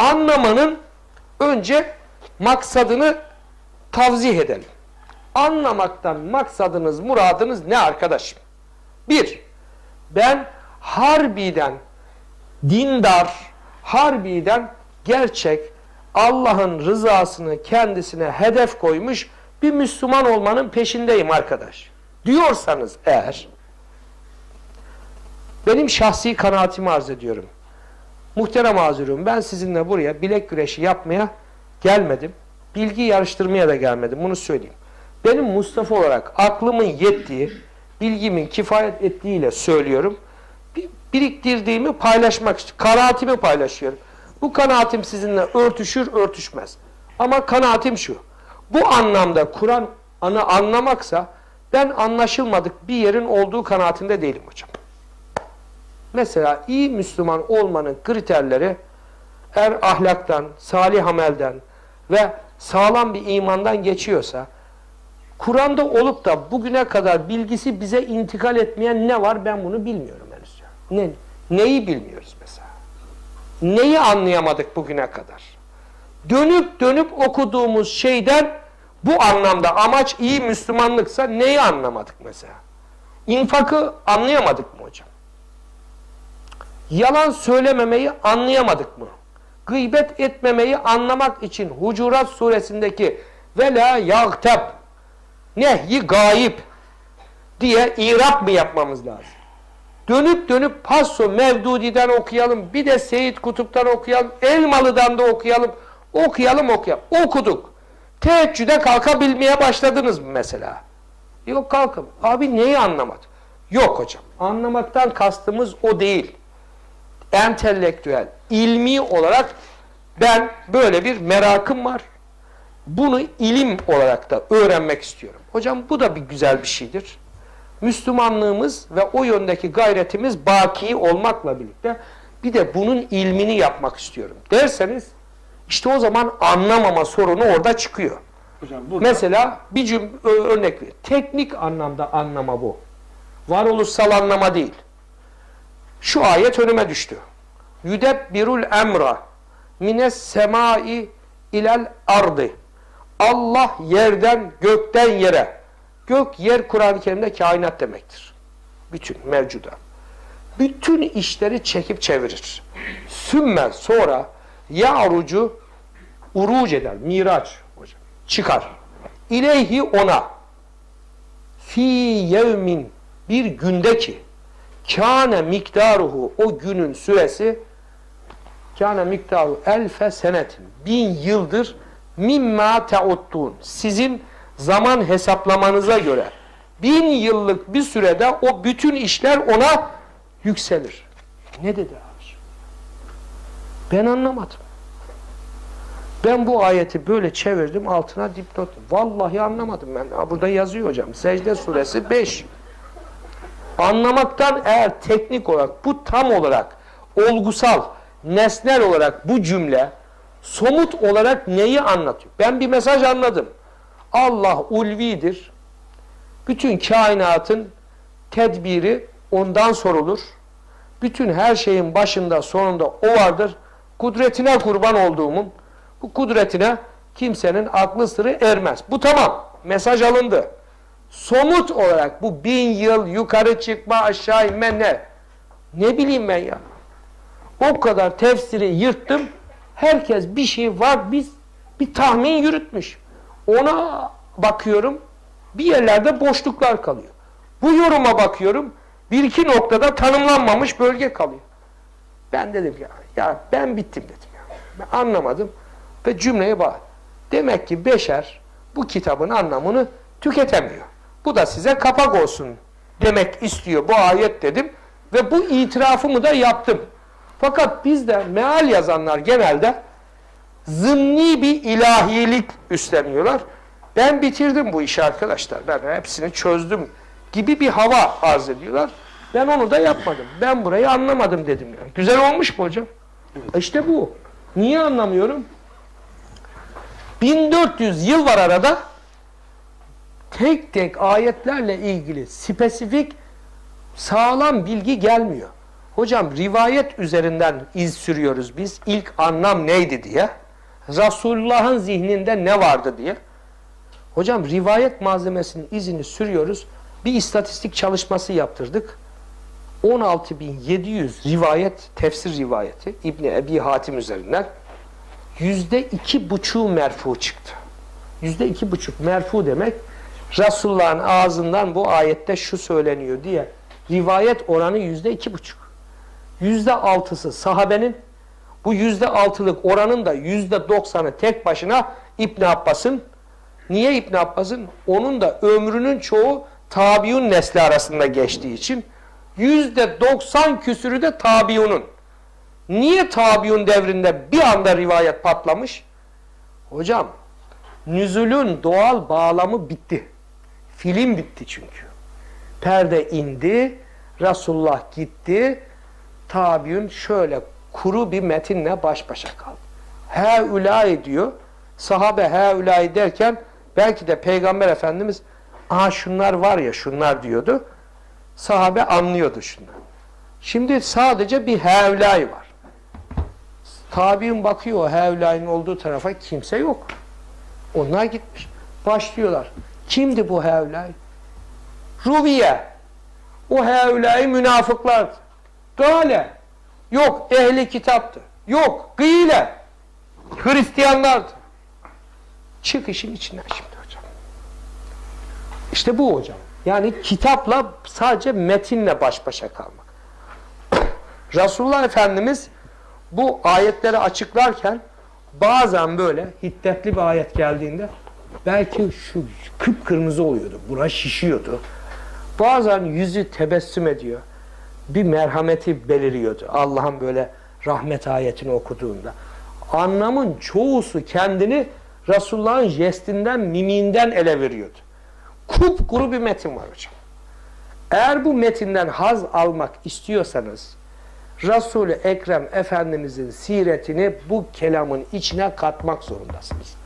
Anlamanın önce maksadını tavzih edelim. Anlamaktan maksadınız, muradınız ne arkadaşım? Bir, ben harbiden dindar, harbiden gerçek Allah'ın rızasını kendisine hedef koymuş bir Müslüman olmanın peşindeyim arkadaş. Diyorsanız eğer benim şahsi kanaatimi arz ediyorum. Muhterem azurum ben sizinle buraya bilek güreşi yapmaya gelmedim. Bilgi yarıştırmaya da gelmedim bunu söyleyeyim. Benim Mustafa olarak aklımın yettiği, bilgimin kifayet ettiğiyle söylüyorum. Bir- Biriktirdiğimi paylaşmak için, kanaatimi paylaşıyorum. Bu kanaatim sizinle örtüşür, örtüşmez. Ama kanaatim şu. Bu anlamda Kur'an'ı anlamaksa ben anlaşılmadık bir yerin olduğu kanaatinde değilim hocam. Mesela iyi Müslüman olmanın kriterleri er ahlaktan, salih amelden ve sağlam bir imandan geçiyorsa Kur'an'da olup da bugüne kadar bilgisi bize intikal etmeyen ne var ben bunu bilmiyorum henüz. Ne, neyi bilmiyoruz mesela? Neyi anlayamadık bugüne kadar? Dönüp dönüp okuduğumuz şeyden bu anlamda amaç iyi Müslümanlıksa neyi anlamadık mesela? İnfakı anlayamadık mı hocam? Yalan söylememeyi anlayamadık mı? Gıybet etmemeyi anlamak için Hucurat suresindeki ve la yagteb nehyi gayip diye irap mı yapmamız lazım? Dönüp dönüp Passo Mevdudi'den okuyalım, bir de Seyit Kutup'tan okuyalım, Elmalı'dan da okuyalım, okuyalım okuyalım. Okuduk. Teheccüde kalkabilmeye başladınız mı mesela? Yok kalkın. Abi neyi anlamadı? Yok hocam. Anlamaktan kastımız o değil. Entelektüel, ilmi olarak ben böyle bir merakım var. Bunu ilim olarak da öğrenmek istiyorum. Hocam bu da bir güzel bir şeydir. Müslümanlığımız ve o yöndeki gayretimiz baki olmakla birlikte bir de bunun ilmini yapmak istiyorum derseniz işte o zaman anlamama sorunu orada çıkıyor. Hocam burada Mesela bir cüm örnek ver. Teknik anlamda anlama bu. Varoluşsal anlama değil. Şu ayet önüme düştü. Yudebbirul emra mines semai ilel ardı. Allah yerden gökten yere. Gök yer Kur'an-ı Kerim'de kainat demektir. Bütün mevcuda. Bütün işleri çekip çevirir. Sümme sonra ya'rucu uruc eder. Miraç hocam. Çıkar. İleyhi ona fi yevmin bir günde ki kâne miktaruhu o günün süresi kâne miktaru elfe senetin bin yıldır mimma teottun sizin zaman hesaplamanıza göre bin yıllık bir sürede o bütün işler ona yükselir. Ne dedi abi? Ben anlamadım. Ben bu ayeti böyle çevirdim altına dipnot. Vallahi anlamadım ben. Burada yazıyor hocam. Secde suresi 5. Anlamaktan eğer teknik olarak bu tam olarak olgusal, nesnel olarak bu cümle somut olarak neyi anlatıyor? Ben bir mesaj anladım. Allah ulvidir. Bütün kainatın tedbiri ondan sorulur. Bütün her şeyin başında sonunda o vardır. Kudretine kurban olduğumun bu kudretine kimsenin aklı sırrı ermez. Bu tamam. Mesaj alındı. Somut olarak bu bin yıl yukarı çıkma aşağı inme ne? Ne bileyim ben ya. O kadar tefsiri yırttım. Herkes bir şey var. Biz bir tahmin yürütmüş. Ona bakıyorum. Bir yerlerde boşluklar kalıyor. Bu yoruma bakıyorum. Bir iki noktada tanımlanmamış bölge kalıyor. Ben dedim ya, ya ben bittim dedim ya. Ben anlamadım ve cümleye bak. Demek ki beşer bu kitabın anlamını tüketemiyor. Bu da size kapak olsun demek istiyor bu ayet dedim ve bu itirafımı da yaptım. Fakat bizde meal yazanlar genelde zımni bir ilahilik üstleniyorlar. Ben bitirdim bu işi arkadaşlar. Ben hepsini çözdüm gibi bir hava arz ediyorlar. Ben onu da yapmadım. Ben burayı anlamadım dedim. Yani. Güzel olmuş mu hocam? İşte bu. Niye anlamıyorum? 1400 yıl var arada. Tek tek ayetlerle ilgili spesifik sağlam bilgi gelmiyor. Hocam rivayet üzerinden iz sürüyoruz biz. İlk anlam neydi diye. Resulullah'ın zihninde ne vardı diye. Hocam rivayet malzemesinin izini sürüyoruz. Bir istatistik çalışması yaptırdık. 16.700 rivayet, tefsir rivayeti İbni Ebi Hatim üzerinden yüzde iki buçuğu merfu çıktı. Yüzde iki buçuk merfu demek Resulullah'ın ağzından bu ayette şu söyleniyor diye rivayet oranı yüzde iki buçuk. Yüzde altısı sahabenin bu yüzde altılık oranın da yüzde doksanı tek başına İbn Abbas'ın niye İbn Abbas'ın? Onun da ömrünün çoğu tabiun nesli arasında geçtiği için yüzde doksan küsürü de tabiunun. Niye tabiun devrinde bir anda rivayet patlamış? Hocam, nüzulün doğal bağlamı bitti. Film bitti çünkü. Perde indi, Resulullah gitti, tabiun şöyle kuru bir metinle baş başa kaldı. Heulâi diyor, sahabe heulâi derken belki de Peygamber Efendimiz aha şunlar var ya şunlar diyordu. Sahabe anlıyordu şunları. Şimdi sadece bir hevlay var. Tabi'in bakıyor o hevlayın olduğu tarafa kimse yok. Onlar gitmiş. Başlıyorlar. Kimdi bu hevlay? Rubiye. O hevlay münafıklardı. Gale. Yok ehli kitaptı. Yok gıyle. Hristiyanlardı. Çık işin içinden şimdi hocam. İşte bu hocam. Yani kitapla sadece metinle baş başa kalmak. Resulullah Efendimiz bu ayetleri açıklarken bazen böyle hiddetli bir ayet geldiğinde belki şu kıpkırmızı oluyordu. Buna şişiyordu. Bazen yüzü tebessüm ediyor. Bir merhameti beliriyordu. Allah'ın böyle rahmet ayetini okuduğunda. Anlamın çoğusu kendini Resulullah'ın jestinden, mimiğinden ele veriyordu. Kupkuru bir metin var hocam. Eğer bu metinden haz almak istiyorsanız Resul-i Ekrem Efendimizin siretini bu kelamın içine katmak zorundasınız.